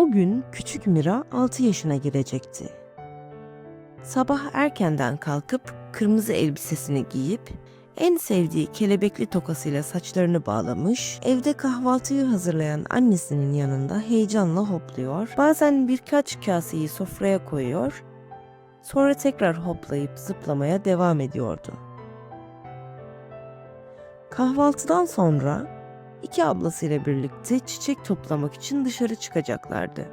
O gün küçük Mira 6 yaşına girecekti. Sabah erkenden kalkıp kırmızı elbisesini giyip en sevdiği kelebekli tokasıyla saçlarını bağlamış, evde kahvaltıyı hazırlayan annesinin yanında heyecanla hopluyor. Bazen birkaç kaseyi sofraya koyuyor, sonra tekrar hoplayıp zıplamaya devam ediyordu. Kahvaltıdan sonra iki ablasıyla birlikte çiçek toplamak için dışarı çıkacaklardı.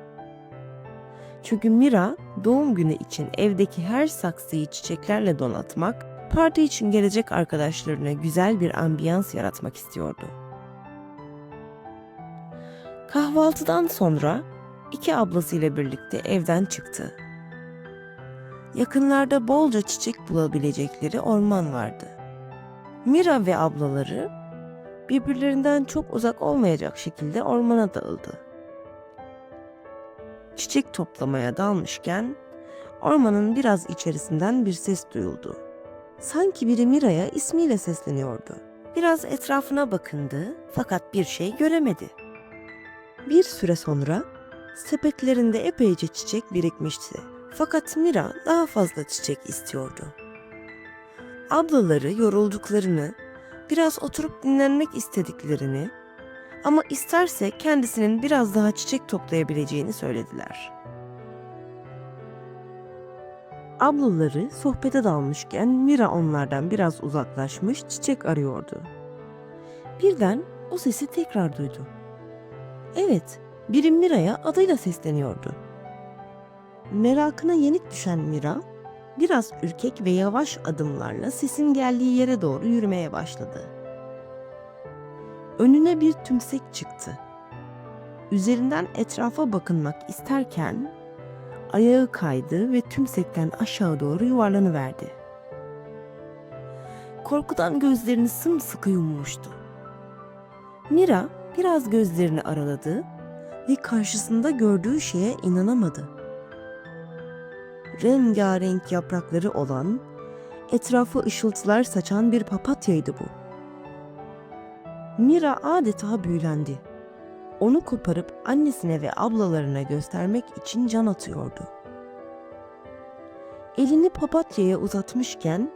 Çünkü Mira doğum günü için evdeki her saksıyı çiçeklerle donatmak, parti için gelecek arkadaşlarına güzel bir ambiyans yaratmak istiyordu. Kahvaltıdan sonra iki ablasıyla birlikte evden çıktı. Yakınlarda bolca çiçek bulabilecekleri orman vardı. Mira ve ablaları birbirlerinden çok uzak olmayacak şekilde ormana dağıldı. Çiçek toplamaya dalmışken ormanın biraz içerisinden bir ses duyuldu. Sanki biri Mira'ya ismiyle sesleniyordu. Biraz etrafına bakındı fakat bir şey göremedi. Bir süre sonra sepetlerinde epeyce çiçek birikmişti. Fakat Mira daha fazla çiçek istiyordu. Ablaları yorulduklarını, biraz oturup dinlenmek istediklerini ama isterse kendisinin biraz daha çiçek toplayabileceğini söylediler. Ablaları sohbete dalmışken Mira onlardan biraz uzaklaşmış çiçek arıyordu. Birden o sesi tekrar duydu. Evet, biri Mira'ya adıyla sesleniyordu. Merakına yenik düşen Mira, biraz ürkek ve yavaş adımlarla sesin geldiği yere doğru yürümeye başladı. Önüne bir tümsek çıktı. Üzerinden etrafa bakınmak isterken ayağı kaydı ve tümsekten aşağı doğru yuvarlanıverdi. Korkudan gözlerini sımsıkı yummuştu. Mira biraz gözlerini araladı ve karşısında gördüğü şeye inanamadı. Rengarenk yaprakları olan, etrafı ışıltılar saçan bir papatyaydı bu. Mira adeta büyülendi. Onu koparıp annesine ve ablalarına göstermek için can atıyordu. Elini papatyaya uzatmışken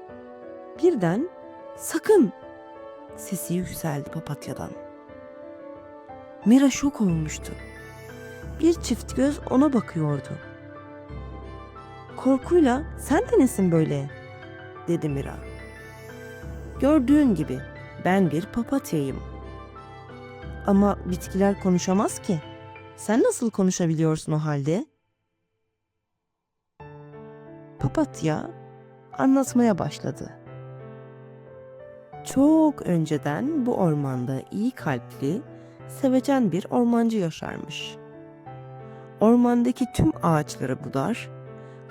birden sakın sesi yükseldi papatyadan. Mira şok olmuştu. Bir çift göz ona bakıyordu. Korkuyla sen de nesin böyle? dedi Mira. Gördüğün gibi ben bir papatyayım. Ama bitkiler konuşamaz ki. Sen nasıl konuşabiliyorsun o halde? Papatya anlatmaya başladı. Çok önceden bu ormanda iyi kalpli, sevecen bir ormancı yaşarmış. Ormandaki tüm ağaçları budar,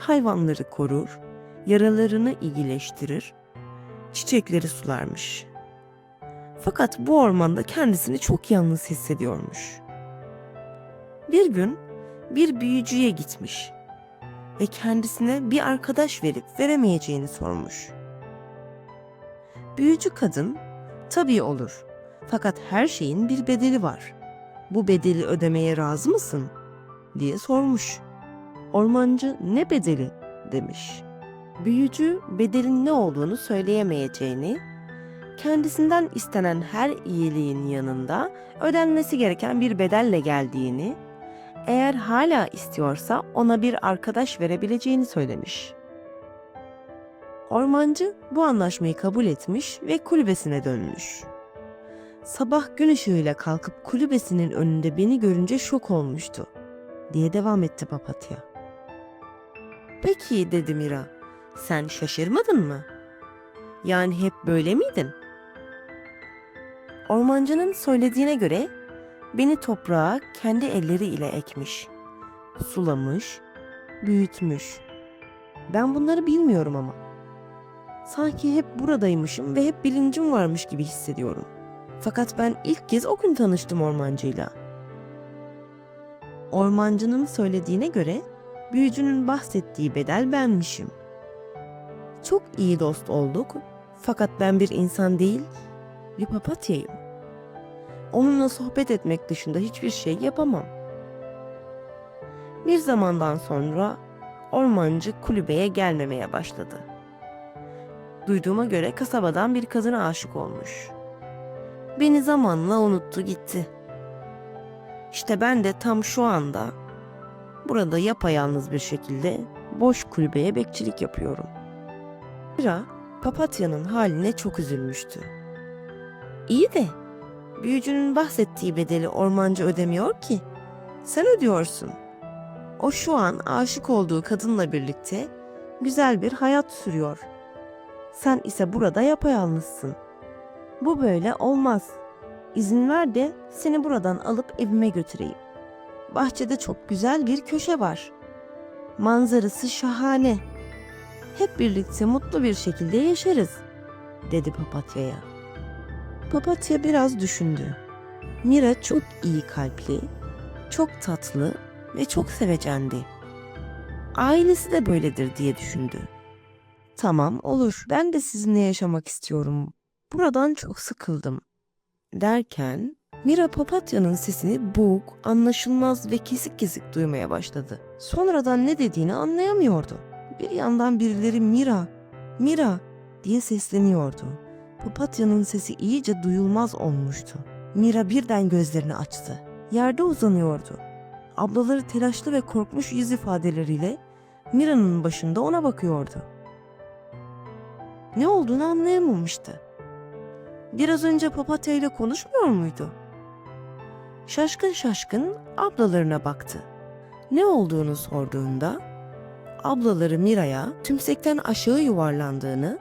hayvanları korur, yaralarını iyileştirir, çiçekleri sularmış. Fakat bu ormanda kendisini çok yalnız hissediyormuş. Bir gün bir büyücüye gitmiş ve kendisine bir arkadaş verip veremeyeceğini sormuş. Büyücü kadın, tabii olur fakat her şeyin bir bedeli var. Bu bedeli ödemeye razı mısın? diye sormuş. Ormancı ne bedeli demiş. Büyücü bedelin ne olduğunu söyleyemeyeceğini, kendisinden istenen her iyiliğin yanında ödenmesi gereken bir bedelle geldiğini, eğer hala istiyorsa ona bir arkadaş verebileceğini söylemiş. Ormancı bu anlaşmayı kabul etmiş ve kulübesine dönmüş. Sabah gün ışığıyla kalkıp kulübesinin önünde beni görünce şok olmuştu diye devam etti papatya. Peki dedi Mira. Sen şaşırmadın mı? Yani hep böyle miydin? Ormancının söylediğine göre beni toprağa kendi elleriyle ekmiş, sulamış, büyütmüş. Ben bunları bilmiyorum ama. Sanki hep buradaymışım ve hep bilincim varmış gibi hissediyorum. Fakat ben ilk kez o gün tanıştım ormancıyla. Ormancının söylediğine göre büyücünün bahsettiği bedel benmişim. Çok iyi dost olduk fakat ben bir insan değil, bir papatyayım. Onunla sohbet etmek dışında hiçbir şey yapamam. Bir zamandan sonra ormancı kulübeye gelmemeye başladı. Duyduğuma göre kasabadan bir kadına aşık olmuş. Beni zamanla unuttu gitti. İşte ben de tam şu anda burada yapayalnız bir şekilde boş kulübeye bekçilik yapıyorum. Mira papatya'nın haline çok üzülmüştü. İyi de büyücünün bahsettiği bedeli ormancı ödemiyor ki. Sen ödüyorsun. O şu an aşık olduğu kadınla birlikte güzel bir hayat sürüyor. Sen ise burada yapayalnızsın. Bu böyle olmaz. İzin ver de seni buradan alıp evime götüreyim. Bahçede çok güzel bir köşe var. Manzarası şahane. Hep birlikte mutlu bir şekilde yaşarız, dedi papatyaya. Papatya biraz düşündü. Mira çok iyi kalpli, çok tatlı ve çok sevecendi. Ailesi de böyledir diye düşündü. Tamam olur ben de sizinle yaşamak istiyorum. Buradan çok sıkıldım. Derken Mira papatya'nın sesini boğuk, anlaşılmaz ve kesik kesik duymaya başladı. Sonradan ne dediğini anlayamıyordu. Bir yandan birileri Mira, Mira diye sesleniyordu. Papatya'nın sesi iyice duyulmaz olmuştu. Mira birden gözlerini açtı. Yerde uzanıyordu. Ablaları telaşlı ve korkmuş yüz ifadeleriyle Mira'nın başında ona bakıyordu. Ne olduğunu anlayamamıştı. Biraz önce papatya ile konuşmuyor muydu? Şaşkın şaşkın ablalarına baktı. Ne olduğunu sorduğunda ablaları Mira'ya tümsekten aşağı yuvarlandığını,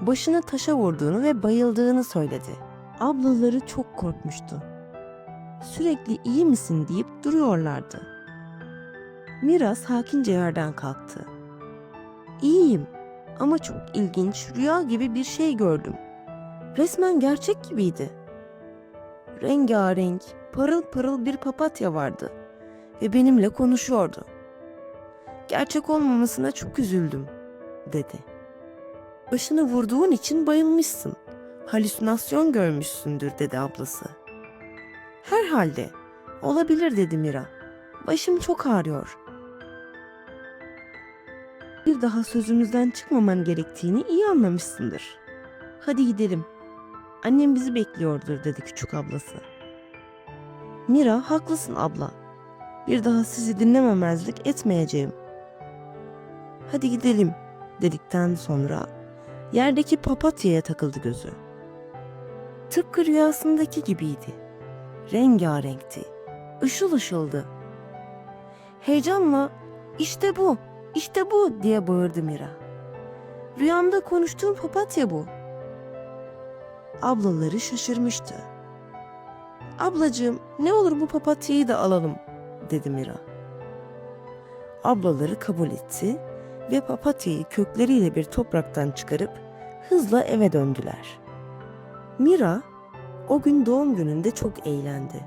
başını taşa vurduğunu ve bayıldığını söyledi. Ablaları çok korkmuştu. Sürekli iyi misin deyip duruyorlardı. Mira sakince yerden kalktı. İyiyim ama çok ilginç rüya gibi bir şey gördüm. Resmen gerçek gibiydi. Rengarenk, parıl parıl bir papatya vardı ve benimle konuşuyordu. Gerçek olmamasına çok üzüldüm, dedi. Başını vurduğun için bayılmışsın. Halüsinasyon görmüşsündür, dedi ablası. Herhalde, olabilir dedi Mira. Başım çok ağrıyor. Bir daha sözümüzden çıkmaman gerektiğini iyi anlamışsındır. Hadi gidelim. Annem bizi bekliyordur dedi küçük ablası. Mira haklısın abla. Bir daha sizi dinlememezlik etmeyeceğim. Hadi gidelim dedikten sonra yerdeki papatyaya takıldı gözü. Tıpkı rüyasındaki gibiydi. Rengarenkti. Işıl ışıldı. Heyecanla işte bu, işte bu diye bağırdı Mira. Rüyamda konuştuğum papatya bu. Ablaları şaşırmıştı. Ablacığım ne olur bu papatyayı da alalım dedi Mira. Ablaları kabul etti ve papatyayı kökleriyle bir topraktan çıkarıp hızla eve döndüler. Mira o gün doğum gününde çok eğlendi.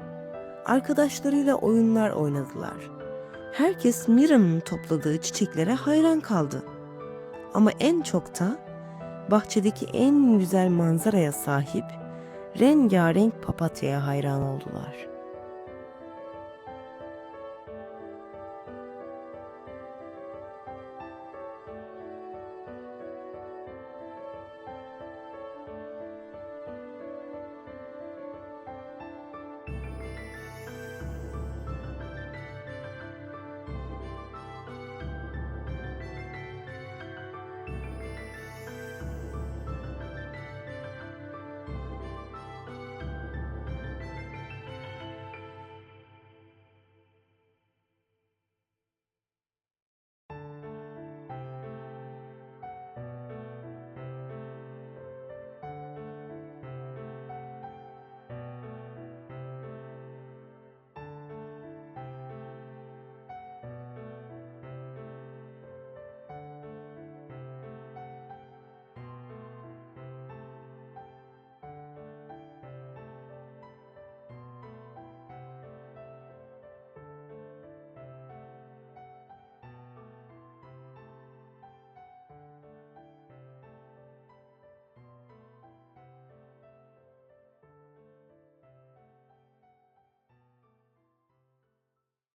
Arkadaşlarıyla oyunlar oynadılar. Herkes Mira'nın topladığı çiçeklere hayran kaldı. Ama en çok da bahçedeki en güzel manzaraya sahip rengarenk papatyaya hayran oldular.